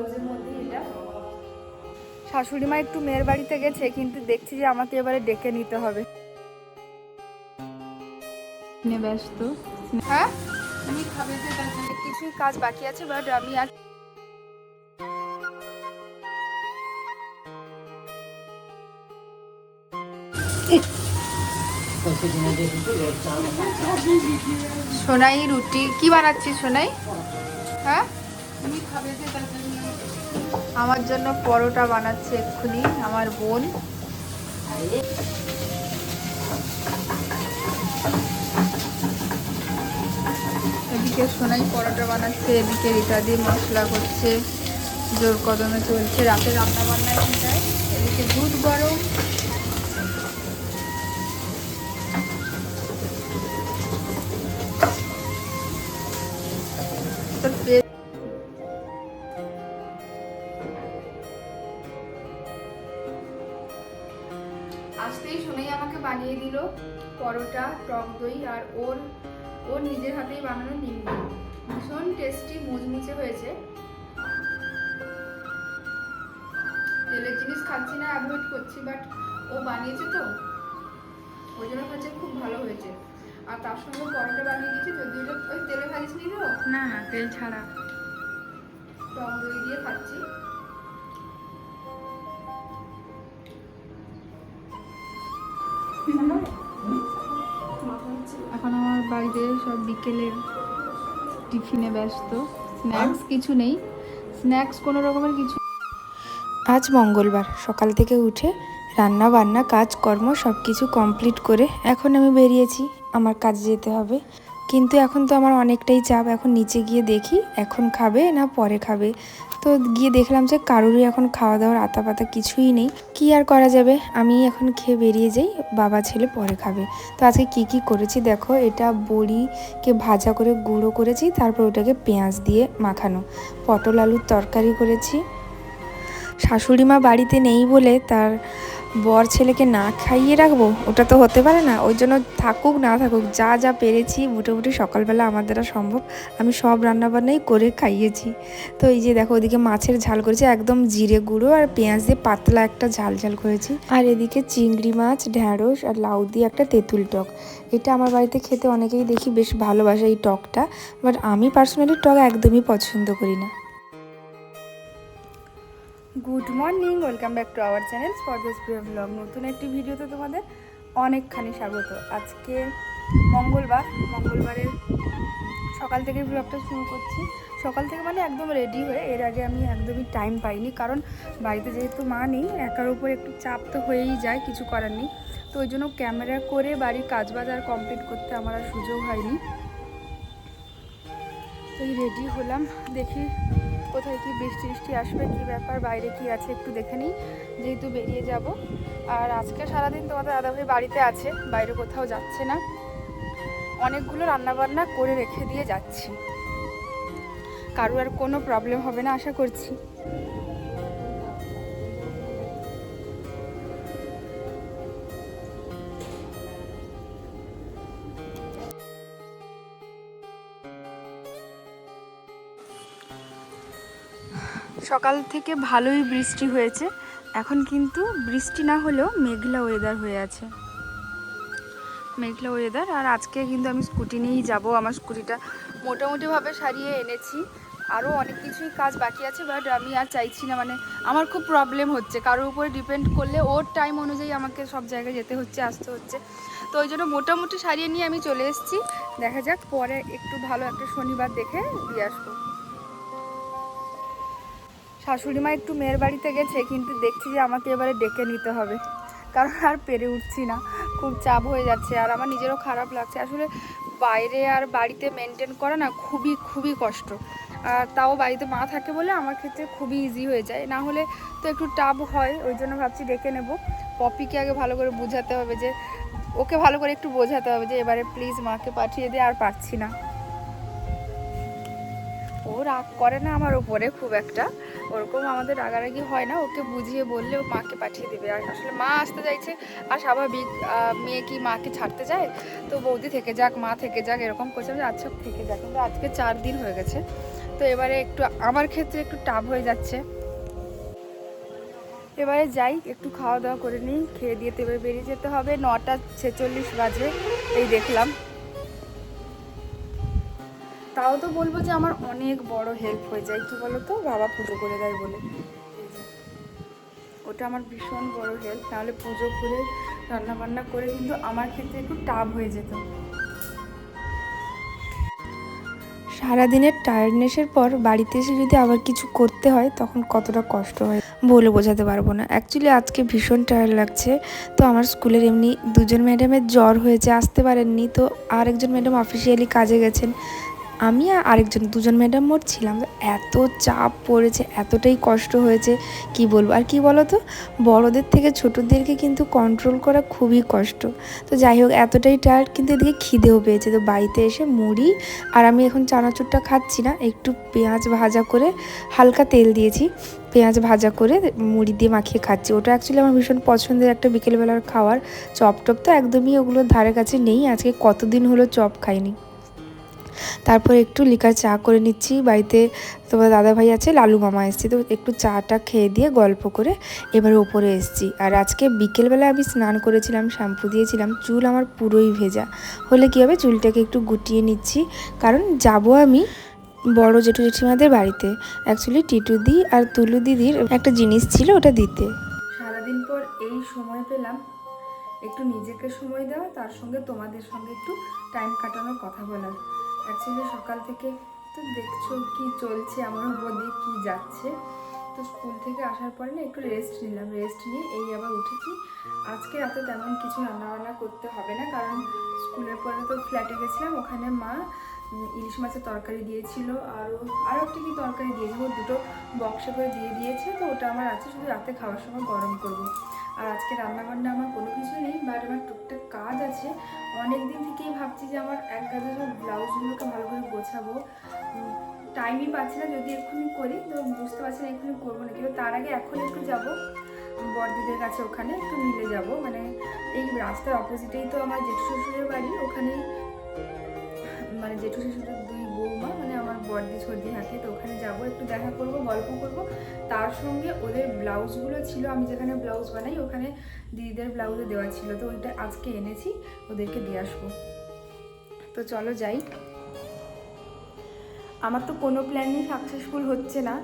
ব্লাউজের মধ্যে এটা। শাশুড়ি মা একটু মেয়ের বাড়িতে গেছে কিন্তু দেখছি যে আমাকে এবারে ডেকে নিতে হবে। ব্যস্ত হ্যাঁ? তুমি খাবে যে কিছুই কাজ বাকি আছে বাট আমি আর সোনাই রুটি। কি বানাচ্ছিস সোনাই? হ্যাঁ? আমার জন্য পরোটা বানাচ্ছে এক্ষুনি, আমার বোন। এদিকে সোনাই পরোটা বানাচ্ছে, এদিকে রিতাদি মশলা করছে, জোর কদমে চলছে। রাতে রান্না বান্না এদিকে দুধ গরম। দিল পরোটা টক দই আর ওর ওর নিজের হাতেই বানানো নিম্বু ভীষণ টেস্টি মুচমুচে হয়েছে। তেলের জিনিস খাচ্ছি না অ্যাভয়েড করছি বাট ও বানিয়েছে তো। ওই জন্য খাচ্ছে খুব ভালো হয়েছে। আর তার সঙ্গে পরোটা বানিয়ে দিয়েছি যদিও এটা ওই তেলে ভাজিস নি তো? না না তেল ছাড়া। টক দই দিয়ে খাচ্ছি। এখন সব বিকেলের টিফিনে ব্যস্ত। স্ন্যাক্স কিছু নেই। স্ন্যাক্স কোনো রকমের কিছু আজ মঙ্গলবার, সকাল থেকে উঠে রান্না বান্না, কাজকর্ম সব কিছু কমপ্লিট করে এখন আমি বেরিয়েছি। আমার কাজে যেতে হবে। কিন্তু এখন তো আমার অনেকটাই চাপ। এখন নিচে গিয়ে দেখি এখন খাবে না পরে খাবে। তো গিয়ে দেখলাম যে কারোরই এখন খাওয়া দাওয়ার আতা পাতা কিছুই নেই। কি আর করা যাবে? আমি এখন খেয়ে বেরিয়ে যাই, বাবা ছেলে পরে খাবে। তো আজকে কি কি করেছি দেখো, এটা বড়িকে ভাজা করে গুঁড়ো করেছি, তারপর ওটাকে পেঁয়াজ দিয়ে মাখানো। পটল আলুর তরকারি করেছি। শাশুড়ি মা বাড়িতে নেই বলে তার বর ছেলেকে না খাইয়ে রাখব? ওটা তো হতে পারে না। ওই জন্য থাকুক, না থাকুক, যা যা পেরেছি, মোটামুটি সকালবেলা আমার দ্বারা সম্ভব। আমি সব রান্নাবান্নাই করে খাইয়েছি। তো এই যে দেখো, ওদিকে মাছের ঝাল করেছি, একদম জিরে গুঁড়ো আর পেঁয়াজ দিয়ে পাতলা একটা ঝাল ঝাল করেছি। আর এদিকে চিংড়ি মাছ, ঢ্যাঁড়স আর লাউ দিয়ে একটা তেঁতুল টক। এটা আমার বাড়িতে খেতে অনেকেই দেখি বেশ ভালোবাসে এই টকটা। বাট আমি পার্সোনালি টক একদমই পছন্দ করি না। Good morning, welcome back to our channel this প্রিয় ব্লগ। নতুন একটি ভিডিওতে তোমাদের অনেকখানি স্বাগত। আজকে মঙ্গলবার, মঙ্গলবারের সকাল থেকে ব্লগটা শুরু করছি। সকাল থেকে মানে একদম রেডি হয়ে, এর আগে আমি একদমই টাইম পাইনি, কারণ বাড়িতে যেহেতু মা নেই, একার উপর একটু চাপ তো হয়েই যায়, কিছু করার নেই। তো ওই জন্য ক্যামেরা করে বাড়ির কাজ বাজার কমপ্লিট করতে আমার আর সুযোগ হয়নি। তো রেডি হলাম, দেখি কোথায় কি বৃষ্টি বৃষ্টি আসবে, কি ব্যাপার, বাইরে কি আছে একটু দেখে নিই, যেহেতু বেরিয়ে যাব। আর আজকে সারাদিন তোমাদের দাদাভাই বাড়িতে আছে, বাইরে কোথাও যাচ্ছে না। অনেকগুলো রান্নাবান্না করে রেখে দিয়ে যাচ্ছি। কারও আর কোনো প্রবলেম হবে না, আশা করছি। সকাল থেকে ভালোই বৃষ্টি হয়েছে। এখন কিন্তু বৃষ্টি না হলেও মেঘলা ওয়েদার হয়ে আছে। মেঘলা ওয়েদার আর আজকে কিন্তু আমি স্কুটি নিয়েই যাব। আমার স্কুটিটা মোটামুটিভাবে সারিয়ে এনেছি। আরও অনেক কিছুই কাজ বাকি আছে বাট আমি আর চাইছি না মানে আমার খুব প্রবলেম হচ্ছে। কারোর উপরে ডিপেন্ড করলে ওর টাইম অনুযায়ী আমাকে সব জায়গায় যেতে হচ্ছে, আসতে হচ্ছে। তো ওই জন্য মোটামুটি সারিয়ে নিয়ে আমি চলে এসেছি। দেখা যাক পরে একটু ভালো একটা শনিবার দেখে দিয়ে আসব। শাশুড়ি মা একটু মেয়ের বাড়িতে গেছে, কিন্তু দেখছি যে আমাকে এবারে ডেকে নিতে হবে। কারণ আর পেরে উঠছি না। খুব চাপ হয়ে যাচ্ছে আর আমার নিজেরও খারাপ লাগছে। আসলে বাইরে আর বাড়িতে মেনটেন করা না খুবই খুবই কষ্ট। আর তাও বাড়িতে মা থাকে বলে আমার ক্ষেত্রে খুবই ইজি হয়ে যায়। না হলে তো একটু টাফ হয়, ওই জন্য ভাবছি ডেকে নেব। পপিকে আগে ভালো করে বোঝাতে হবে যে, ওকে ভালো করে একটু বোঝাতে হবে যে এবারে প্লিজ মাকে পাঠিয়ে দিয়ে আর পারছি না। ও রাগ করে না আমার উপরে খুব একটা। ওরকম আমাদের রাগারাগি হয় না। ওকে বুঝিয়ে বললে ও মাকে পাঠিয়ে দেবে। আর আসলে মা আসতে চাইছে আর স্বাভাবিক মেয়ে কি মাকে ছাড়তে যায় তো বৌদি থেকে যাক, মা থেকে যাক, এরকম করছে। যে আচ্ছা থেকে যাক কিন্তু আজকে চার দিন হয়ে গেছে। তো এবারে একটু, আমার ক্ষেত্রে একটু টাফ হয়ে যাচ্ছে। এবারে যাই, একটু খাওয়া দাওয়া করে নিই, খেয়ে দিয়ে তো এবারে বেরিয়ে যেতে হবে। নটা ছেচল্লিশ বাজে, এই দেখলাম। তাও তো বলব যে আমার অনেক বড় হেল্প হয়ে যায়। কি বলো তো বাবা পুজো করে দেয় বলে। ওটা আমার ভীষণ বড় হেল্প নাহলে পুজো করে রান্না বান্না করে কিন্তু আমার ক্ষেত্রে একটু টাফ হয়ে যেত। সারাদিনের টায়ার্ডনেসের পর বাড়িতে এসে যদি আবার কিছু করতে হয়, তখন কতটা কষ্ট হয় বলে বোঝাতে পারব না। অ্যাকচুয়ালি আজকে ভীষণ টায়ার্ড লাগছে। তো আমার স্কুলের এমনি দুজন ম্যাডামের জ্বর হয়েছে, আসতে পারেননি। তো আরেকজন ম্যাডাম অফিসিয়ালি কাজে গেছেন। আমি আর আরেকজন, দুজন ম্যাডাম মোট ছিলাম। এত চাপ পড়েছে, এতটাই কষ্ট হয়েছে, কি বলব? আর কি বলো তো বড়োদের থেকে ছোটোদেরকে কিন্তু কন্ট্রোল করা খুবই কষ্ট। তো যাই হোক, এতটাই টায়ার্ড কিন্তু এদিকে খিদেও পেয়েছে। তো বাড়িতে এসে মুড়ি আর আমি এখন চানাচুরটা খাচ্ছি না, একটু পেঁয়াজ ভাজা করে হালকা তেল দিয়েছি। পেঁয়াজ ভাজা করে মুড়ি দিয়ে মাখিয়ে খাচ্ছি। ওটা অ্যাকচুয়ালি আমার ভীষণ পছন্দের একটা বিকেলবেলার খাওয়ার চপ টপ তো একদমই ওগুলোর ধারে কাছে নেই। আজকে কতদিন হলো চপ খাইনি। তারপর একটু লিকার চা করে নিচ্ছি। বাড়িতে তোমার দাদা ভাই আছে, লালু মামা এসেছি। তো একটু চাটা খেয়ে দিয়ে গল্প করে এবার ওপরে এসেছি। আর আজকে বিকেলবেলা আমি স্নান করেছিলাম, শ্যাম্পু দিয়েছিলাম। চুল আমার পুরোই ভেজা। হলে কী হবে? চুলটাকে একটু গুটিয়ে নিচ্ছি। কারণ যাব আমি বড় জেঠু জেঠিমাদের বাড়িতে। অ্যাকচুয়ালি টিটুদি আর তুলু দিদির একটা জিনিস ছিল ওটা দিতে। সারাদিন পর এই সময় পেলাম। একটু নিজেকে সময় দেওয়া, তার সঙ্গে তোমাদের সঙ্গে একটু টাইম কাটানোর কথা বলার। অ্যাকচুয়ালি সকাল থেকে তো দেখছ কি চলছে, আমার উপর দিয়ে কী যাচ্ছে। তো স্কুল থেকে আসার পরে না একটু রেস্ট নিলাম রেস্ট নিয়ে এই আবার উঠেছি। আজকে এত তেমন কিছু রান্নাবান্না করতে হবে না, কারণ স্কুলের পরে তো ফ্ল্যাটে গেছিলাম, ওখানে মা ইলিশ মাছের তরকারি দিয়েছিল আরও আরও একটি কি তরকারি দিয়েছিল, দুটো বক্সে করে দিয়ে দিয়েছে, তো ওটা আমার আছে, শুধু রাতে খাওয়ার সময় গরম করব। আর আজকে রান্নাবান্না আমার কোনো কিছু নেই বাট আমার টুকটাক কাজ আছে। অনেক দিন থেকেই ভাবছি যে আমার এক কাজে সব ব্লাউজগুলোকে ভালো করে গোছাবো। টাইমই পাচ্ছি না, যদি এক্ষুনি করি, তো বুঝতে পারছি না এক্ষুনি করব না কিন্তু তার আগে এখন একটু যাব, বড়দিদের কাছে ওখানে একটু মিলে যাব। মানে এই রাস্তার অপোজিটেই তো আমার জেঠু শ্বশুরের বাড়ি, ওখানেই মানে জেঠু শ্বশুরের বড়দি সর্দি থাকে তো ওখানে যাব, একটু দেখা করব, গল্প করব। তার সঙ্গে ওদের ব্লাউজগুলো ছিল, আমি যেখানে ব্লাউজ বানাই, ওখানে দিদিদের ব্লাউজে দেওয়া ছিল, তো ওইটা আজকে এনেছি, ওদেরকে দিয়ে আসব। তো চলো যাই। আমার তো কোনো প্ল্যানই সাকসেসফুল হচ্ছে না।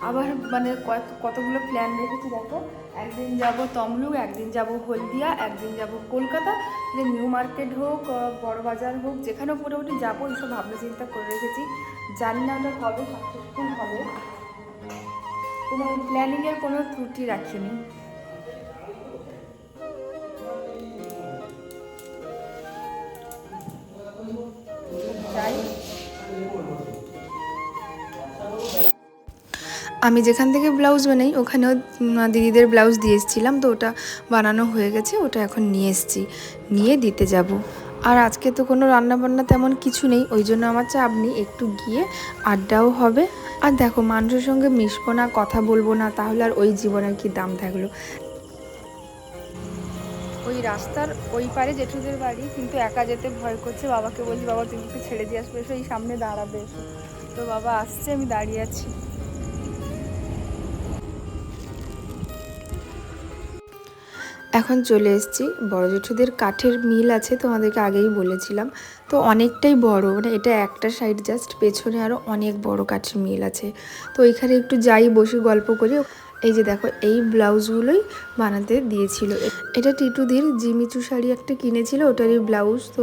আবার মানে কত, কতগুলো প্ল্যান রেখেছি দেখো? একদিন যাব তমলুক, একদিন যাব হলদিয়া, একদিন যাব কলকাতা যে নিউ মার্কেট হোক বড় বাজার হোক, যেখানে মোটামুটি যাব, এইসব ভাবনা চিন্তা করে রেখেছি। জানি না ওটা কবে সাকসেসফুল হবে। কোনো প্ল্যানিংয়ের কোনো ত্রুটি রাখিনি। আমি যেখান থেকে ব্লাউজ বানাই, ওখানেও দিদিদের ব্লাউজ দিয়ে এসেছিলাম, তো ওটা বানানো হয়ে গেছে, ওটা এখন নিয়ে এসেছি, নিয়ে দিতে যাব। আর আজকে তো কোনো রান্না বান্না তেমন কিছু নেই, ওই জন্য আমার চাপ নেই একটু গিয়ে আড্ডাও হবে। আর দেখো, মানুষের সঙ্গে মিশবো না, কথা বলব না, তাহলে আর ওই জীবনের কি দাম থাকল। ওই রাস্তার ওই পারে জেঠুদের বাড়ি, কিন্তু একা যেতে ভয় করছে, বাবাকে বলছি, বাবা, তুমি ছেড়ে দিয়ে আসবে, এসো, এই সামনে দাঁড়াবে। তো বাবা আসছে, আমি দাঁড়িয়ে আছি। এখন চলে এসেছি। বড় জেঠুদের কাঠের মিল আছে তোমাদেরকে আগেই বলেছিলাম। তো অনেকটাই বড় মানে এটা একটা সাইড জাস্ট পেছনে আরও অনেক বড় কাঠের মিল আছে। তো এখানে একটু যাই, বসে গল্প করি। এই যে দেখো, এই ব্লাউজগুলোই বানাতে দিয়েছিল। এটা টিটুদির জিমিচু শাড়ি একটা কিনেছিল, ওটারই ব্লাউজ তো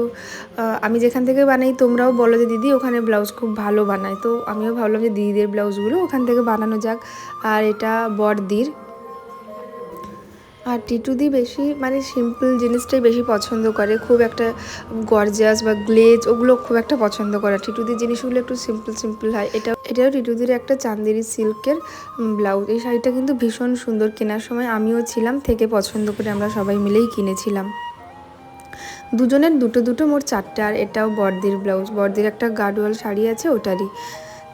আমি যেখান থেকে বানাই, তোমরাও বলো যে, দিদি, ওখানে ব্লাউজ খুব ভালো বানায়। তো আমিও ভাবলাম যে, দিদিদের ব্লাউজগুলো ওখান থেকে বানানো যাক। আর এটা বড়দির আর টিটুদি বেশি মানে সিম্পল জিনিসটাই বেশি পছন্দ করে। খুব একটা গর্জাস বা গ্লেজ ওগুলো খুব একটা পছন্দ করে টিটুদির জিনিসগুলো একটু সিম্পল সিম্পল হয়। এটা, এটাও টিটুদির একটা চান্দেরি সিল্কের ব্লাউজ এই শাড়িটা কিন্তু ভীষণ সুন্দর কেনার সময় আমিও ছিলাম, থেকে পছন্দ করে আমরা সবাই মিলেই কিনেছিলাম। দুজনের দুটো দুটো মোট চারটে, আর এটাও বর্দির ব্লাউজ বর্দির একটা গার্ডওয়াল শাড়ি আছে ওটারই।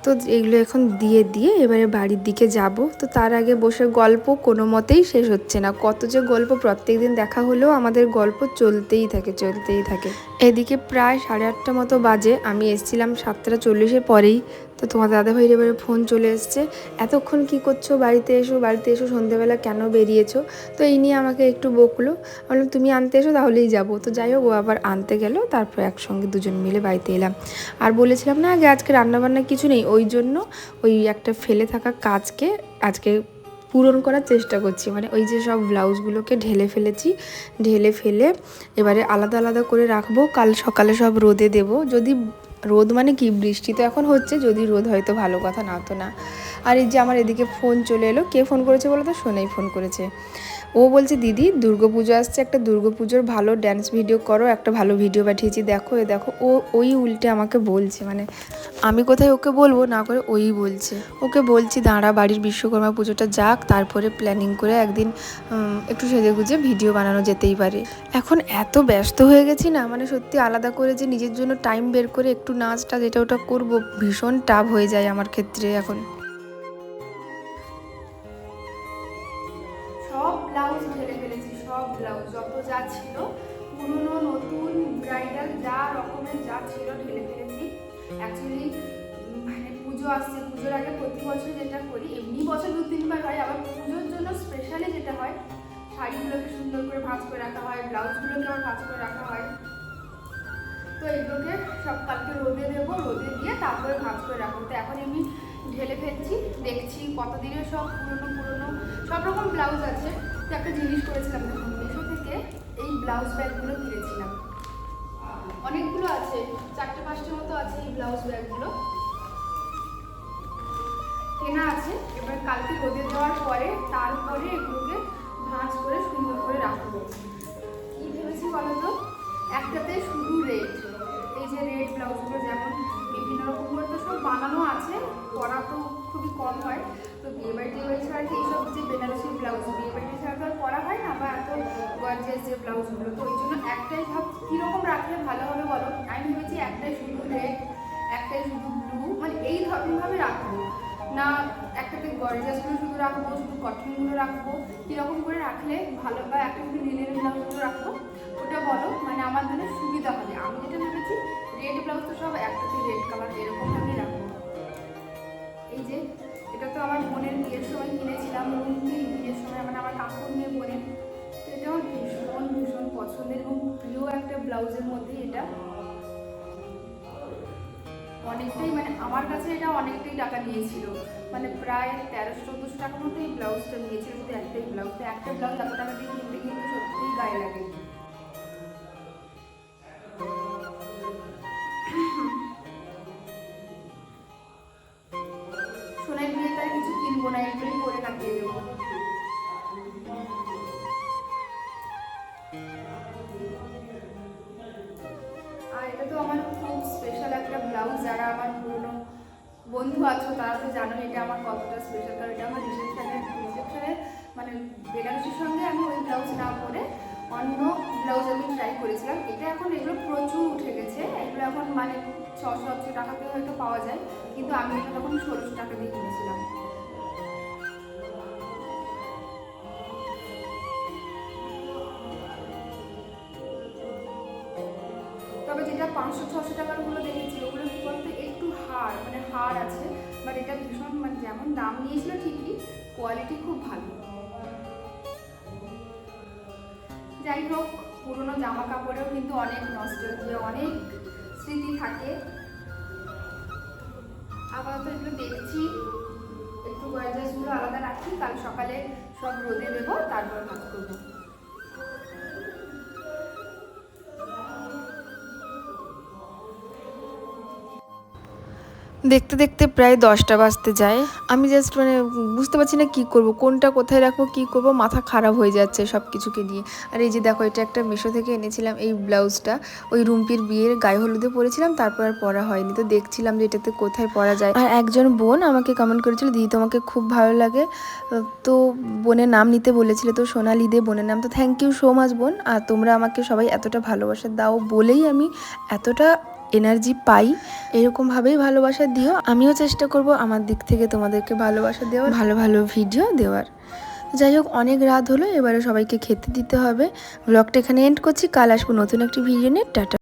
তো এগুলো এখন দিয়ে দিয়ে এবারে বাড়ির দিকে যাব। তো তার আগে বসে গল্প কোনো মতেই শেষ হচ্ছে না। কত যে গল্প প্রত্যেক দিন দেখা হলেও আমাদের গল্প চলতেই থাকে চলতেই থাকে। এদিকে প্রায় সাড়ে আটটা মতো বাজে। আমি এসেছিলাম সাতটা চল্লিশের পরেই। তো তোমাদের দাদাভাইয়ের এবারে ফোন চলে এসছে। এতক্ষণ কি করছ? বাড়িতে এসো বাড়িতে এসো, সন্ধেবেলা কেন বেরিয়েছো? তো এই নিয়ে আমাকে একটু বকলো। বললাম, তুমি আনতে এসো, তাহলেই যাব। তো যাই হোক, ও আবার আনতে গেল, তারপর একসঙ্গে দুজন মিলে বাড়িতে এলাম। আর বলেছিলাম না আগে, আজকে রান্নাবান্না কিছু নেই, ওই জন্য ওই একটা ফেলে থাকা কাজকে আজকে পূরণ করার চেষ্টা করছি। মানে ওই যে সব ব্লাউজগুলোকে ঢেলে ফেলেছি, ঢেলে ফেলে এবারে আলাদা আলাদা করে রাখব। কাল সকালে সব রোদে দেব। যদি রোদ মানে কি? বৃষ্টি তো এখন হচ্ছে, যদি রোদ হয়তো ভালো কথা, না তো না। আর এই যে আমার এদিকে ফোন চলে এলো, কে ফোন করেছে বলো তো? সোনাই ফোন করেছে। ও বলছে, দিদি, দুর্গা পুজো আসছে, একটা দুর্গা পুজোর ভালো ড্যান্স ভিডিও করো, একটা ভালো ভিডিও পাঠিয়েছি, দেখো, এ দেখো। ও ওই উল্টে আমাকে বলছে মানে আমি কোথায় ওকে বলব? না করে ওই বলছে। ওকে বলছি, দাঁড়া, বাড়ির বিশ্বকর্মা পুজোটা যাক, তারপরে প্ল্যানিং করে একদিন একটু সেজে গুজে ভিডিও বানানো যেতেই পারে। এখন এত ব্যস্ত হয়ে গেছি না মানে সত্যি আলাদা করে যে নিজের জন্য টাইম বের করে একটু নাচটা যেটা ওটা করব, ভীষণ টাফ হয়ে যায় আমার ক্ষেত্রে এখন। অ্যাকচুয়ালি মানে পুজো আসছে, পুজোর আগে প্রতি বছর যেটা করি, এমনি বছর দু তিনবার হয়, আবার পুজোর জন্য স্পেশালি যেটা হয়, শাড়িগুলোকে সুন্দর করে ভাঁজ করে রাখা হয়, ব্লাউজগুলোকে আবার ভাঁজ করে রাখা হয়। তো এগুলোকে সব কালকে রোদে দেবো, রোদে দিয়ে তারপরে ভাঁজ করে রাখব। তো এখন এমনি ঢেলে ফেলছি, দেখছি কতদিনের সব পুরনো পুরনো, সব রকম ব্লাউজ আছে। তো একটা জিনিস করেছিলাম দেখুন মিশো থেকে এই ব্লাউজ ব্যাগগুলো কিনেছিলাম। অনেকগুলো আছে চারটে পাঁচটা মতো আছে এই ব্লাউজ ব্যাগগুলো। কেনা আছে। এবার কালকে রোদে দেওয়ার পরে তারপরে এগুলোকে ভাঁজ করে সুন্দর করে রাখব। কি ভেবেছি বলো তো? একটাতে শুধু রেড এই যে রেড ব্লাউজগুলো যেমন বিভিন্ন রকম করে তো সব বানানো আছে, পরা তো খুবই কম হয়। তো বিয়ে বাড়ি টিয়ে বাড়ি ছাড়া কি, এইসব যে বেনারসি ব্লাউজ, বিয়ে বাড়ি ছাড়া তো আর পরা হয় না বা এত গর্জেস যে ব্লাউজগুলো তো ওই জন্য একটাই ভাব, কীরকম রাখলে ভালো হবে বলো? আমি ভেবেছি একটাই শুধু রেড একটাই শুধু ব্লু মানে এই ধরনভাবে রাখব। না, একটাতে গর্জাসগুলো শুধু রাখব, শুধু কটনগুলো রাখব। কীরকম করে রাখলে ভালো বা একটা শুধু লিনের ব্লাউজগুলো রাখব, ওটা বলো মানে আমার জন্য সুবিধা হবে। আমি যেটা ভেবেছি রেড ব্লাউজ তো সব একটাতে রেড কালার এরকমভাবেই রাখব। এই যে, এটা তো আমার বোনের বিয়ের সময় কিনেছিলাম রুমকির বিয়ের সময় মানে আমার কাকুর মেয়ে বোনের। তো এটা আমার ভীষণ ভীষণ পছন্দের এবং প্রিয় একটা ব্লাউজের মধ্যে এটা। অনেকটাই মানে আমার কাছে এটা অনেকটাই টাকা নিয়েছিল। মানে প্রায় তেরোশো, চোদ্দোশো টাকার মতো এই ব্লাউজটা নিয়েছিল। শুধু একটাই ব্লাউজ। তো একটা ব্লাউজ এত টাকা দিয়ে কিনতে, কিন্তু সত্যিই গায়ে লাগে। বন্ধু আছো, তারা তো জানো এটা আমার কতটা স্পেশাল কারণ এটা আমার রিসেপশনের রিসেপশনের মানে বেনারসির সঙ্গে আমি ওই ব্লাউজ না পরে অন্য ব্লাউজ আমি ট্রাই করেছিলাম। এটা এখন এগুলো প্রচুর উঠে গেছে, এগুলো এখন মানে ছশো সাতশো টাকাতে হয়তো পাওয়া যায়, কিন্তু আমি এটা তখন ষোলোশো টাকা দিয়ে কিনেছিলাম। তবে যেটা পাঁচশো, ছশো টাকারগুলো দেখেছি ওগুলো বলতো একটু হাড় হাড় আছে বাট এটা ভীষণ মানে যেমন দাম নিয়েছিল ঠিকই কোয়ালিটি খুব ভালো। যাই হোক, পুরোনো জামা কাপড়েও কিন্তু অনেক নষ্ট অনেক স্মৃতি থাকে। আপাতত এগুলো দেখছি। একটু গয়জাসগুলো আলাদা রাখি, কাল সকালে সব রোদে দেবো, তারপর ভাত করব। দেখতে দেখতে প্রায় দশটা বাজতে যায়। আমি জাস্ট মানে বুঝতে পারছি না কি করব, কোনটা কোথায় রাখব, কি করব, মাথা খারাপ হয়ে যাচ্ছে সব কিছুকে নিয়ে। আর এই যে দেখো, এটা একটা মিশো থেকে এনেছিলাম এই ব্লাউজটা। ওই রুম্পির বিয়ের গায়ে হলুদে পরেছিলাম, তারপর আর পরা হয়নি। তো দেখছিলাম যে এটাতে কোথায় পরা যায়। আর একজন বোন আমাকে কমেন্ট করেছিল, দিদি, তোমাকে খুব ভালো লাগে। তো বোনের নাম নিতে বলেছিল, তো সোনালি দে বোনের নাম। তো থ্যাংক ইউ সো মাচ বোন। আর তোমরা আমাকে সবাই এতটা ভালোবাসা দাও বলেই আমি এতটা এনার্জি পাই এরকমভাবেই ভালোবাসা দিও। আমিও চেষ্টা করব আমার দিক থেকে তোমাদেরকে ভালোবাসা দেওয়ার, ভালো ভালো ভিডিও দেওয়ার। যাই হোক, অনেক রাত হলো, এবারে সবাইকে খেতে দিতে হবে। ব্লগটা এখানে এন্ড করছি। কাল আসব নতুন একটি ভিডিও নিয়ে। টাটা।